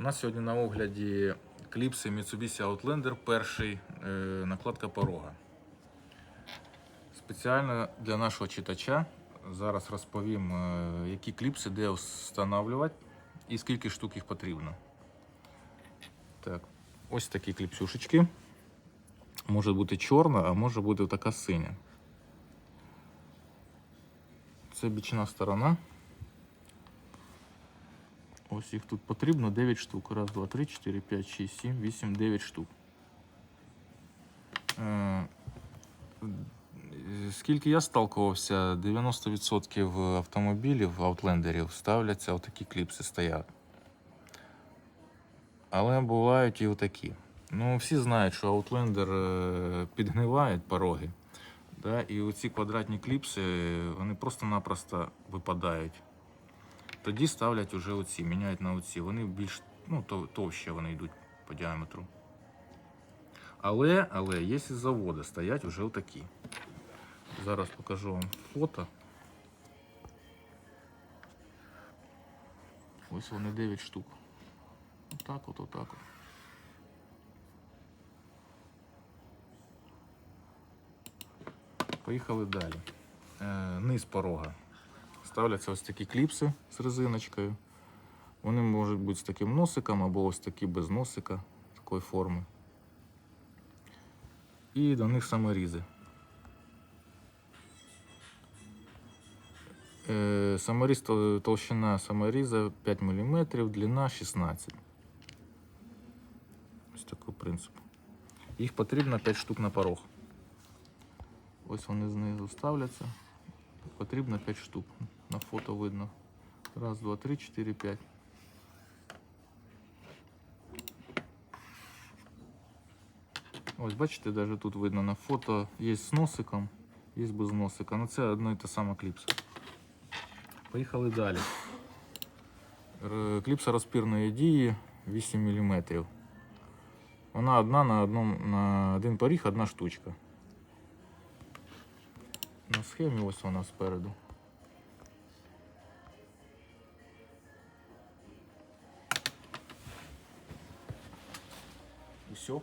У нас сьогодні на огляді кліпси Mitsubishi Outlander, перший е, накладка порога. Спеціально для нашого читача зараз розповім, е, які кліпси де встановлювати і скільки штук їх потрібно. Так, ось такі кліпсюшечки. Може бути чорна, а може бути така синя. Це бічна сторона. Ось їх тут потрібно 9 штук. Раз, два, три, 4, 5, 6, 7, 8, 9 штук. Е, Скільки я сталкувався, 90% автомобілів, аутлендерів ставляться отакі кліпси стоять. Але бувають і отакі. Ну, всі знають, що аутлендер е, підгниває пороги. Да? І оці квадратні кліпси вони просто-напросто випадають. Тоді ставлять уже оці, міняють на оці. Вони більш ну, тов- товще вони йдуть по діаметру. Але, але є із заводу, стоять вже отакі. Зараз покажу вам фото. Ось вони 9 штук. Отак от, отак от. Поїхали далі. Е, низ порога. Ставляться ось такі кліпси з резиночкою. Вони можуть бути з таким носиком або ось такі без носика такої форми. І до них саморізи. Е, Саморіз, толщина саморіза 5 мм, длина 16 Ось такий принцип. Їх потрібно 5 штук на порог. Ось вони знизу ставляться. Потрібно 5 штук. На фото видно. Раз, два, три, чотири, п'ять. Ось бачите, навіть тут видно на фото є з носиком, є без носика. Ну це одно і те саме кліпса. Поїхали далі. Кліпса розпірної дії 8 мм. Вона одна на, одному, на один поріг, одна штучка. На схемі ось вона спереду. Все.